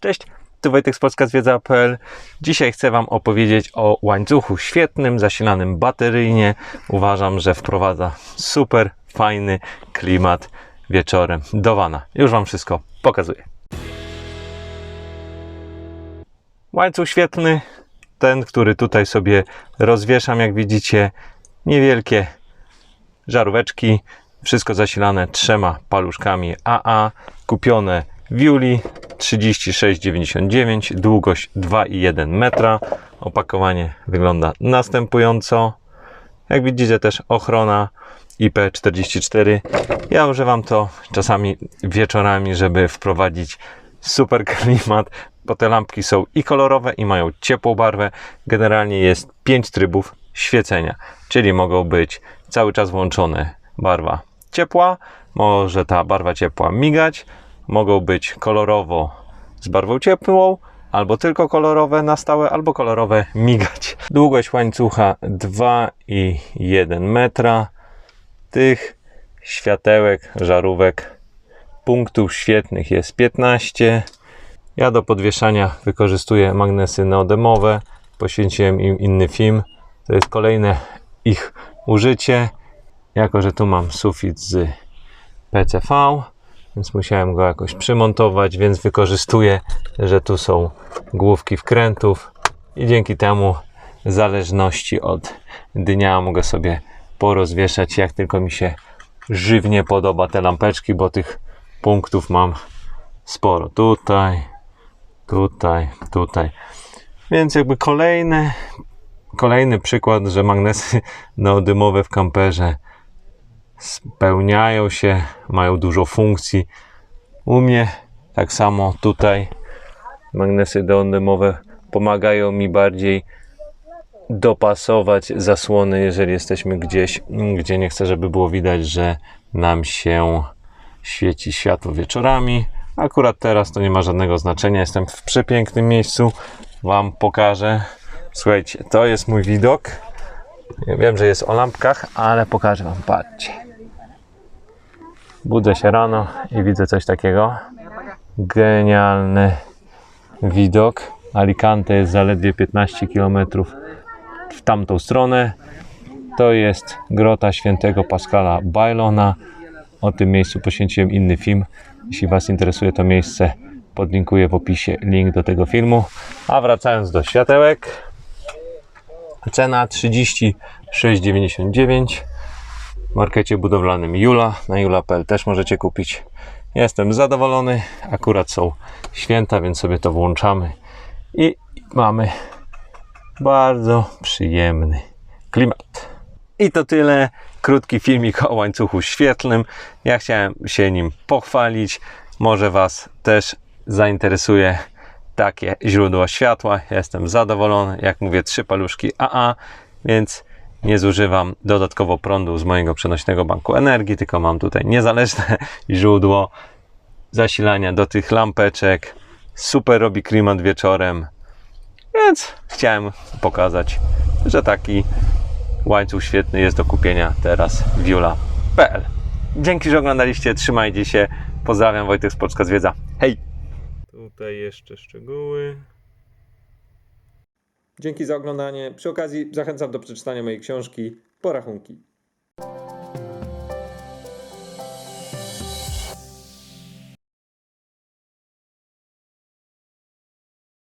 Cześć, tu Wojtek z polskazwiedza.pl. Dzisiaj chcę Wam opowiedzieć o łańcuchu świetnym, zasilanym bateryjnie. Uważam, że wprowadza super fajny klimat wieczorem do wana. Już Wam wszystko pokazuję. Łańcuch świetny, ten, który tutaj sobie rozwieszam, jak widzicie, niewielkie żaróweczki, wszystko zasilane trzema paluszkami AA, kupione w Juli 36,99, długość 2,1 metra. Opakowanie wygląda następująco. Jak widzicie też ochrona IP44. Ja używam to czasami wieczorami, żeby wprowadzić super klimat, bo te lampki są i kolorowe i mają ciepłą barwę. Generalnie jest 5 trybów świecenia, czyli mogą być cały czas włączone barwa ciepła, może ta barwa ciepła migać, mogą być kolorowo z barwą ciepłą, albo tylko kolorowe na stałe, albo kolorowe migać. Długość łańcucha 2,1 metra. Tych światełek, żarówek, punktów świetnych jest 15. Ja do podwieszania wykorzystuję magnesy neodemowe. Poświęciłem im inny film. To jest kolejne ich użycie. Jako, że tu mam sufit z PCV, więc musiałem go jakoś przymontować, więc wykorzystuję, że tu są główki wkrętów i dzięki temu w zależności od dnia mogę sobie porozwieszać jak tylko mi się żywnie podoba te lampeczki, bo tych punktów mam sporo. Tutaj, tutaj, tutaj. Więc jakby kolejny, kolejny przykład, że magnesy neodymowe w kamperze spełniają się, mają dużo funkcji. U mnie tak samo tutaj magnesy neodymowe pomagają mi bardziej dopasować zasłony, jeżeli jesteśmy gdzieś, gdzie nie chcę, żeby było widać, że nam się świeci światło wieczorami. Akurat teraz to nie ma żadnego znaczenia. Jestem w przepięknym miejscu. Wam pokażę. Słuchajcie, to jest mój widok. Wiem, że jest o lampkach, ale pokażę Wam. Patrzcie. Budzę się rano i widzę coś takiego. Genialny widok. Alicante jest zaledwie 15 km w tamtą stronę. To jest grota świętego Pascala Bailona. O tym miejscu poświęciłem inny film. Jeśli Was interesuje to miejsce, podlinkuję w opisie link do tego filmu. A wracając do światełek, cena 36,99 w markecie budowlanym Jula. Na jula.pl też możecie kupić. Jestem zadowolony. Akurat są święta, więc sobie to włączamy i mamy bardzo przyjemny klimat. I to tyle. Krótki filmik o łańcuchu świetlnym. Ja chciałem się nim pochwalić. Może Was też zainteresuje takie źródło światła. Jestem zadowolony. Jak mówię, trzy paluszki AA, więc nie zużywam dodatkowo prądu z mojego przenośnego banku energii, tylko mam tutaj niezależne źródło zasilania do tych lampeczek. Super robi klimat wieczorem. Więc chciałem pokazać, że taki łańcuch świetny jest do kupienia teraz w. Dzięki, że oglądaliście. Trzymajcie się. Pozdrawiam, Wojtek z Polska Zwiedza. Hej! Tutaj jeszcze szczegóły. Dzięki za oglądanie. Przy okazji zachęcam do przeczytania mojej książki Porachunki.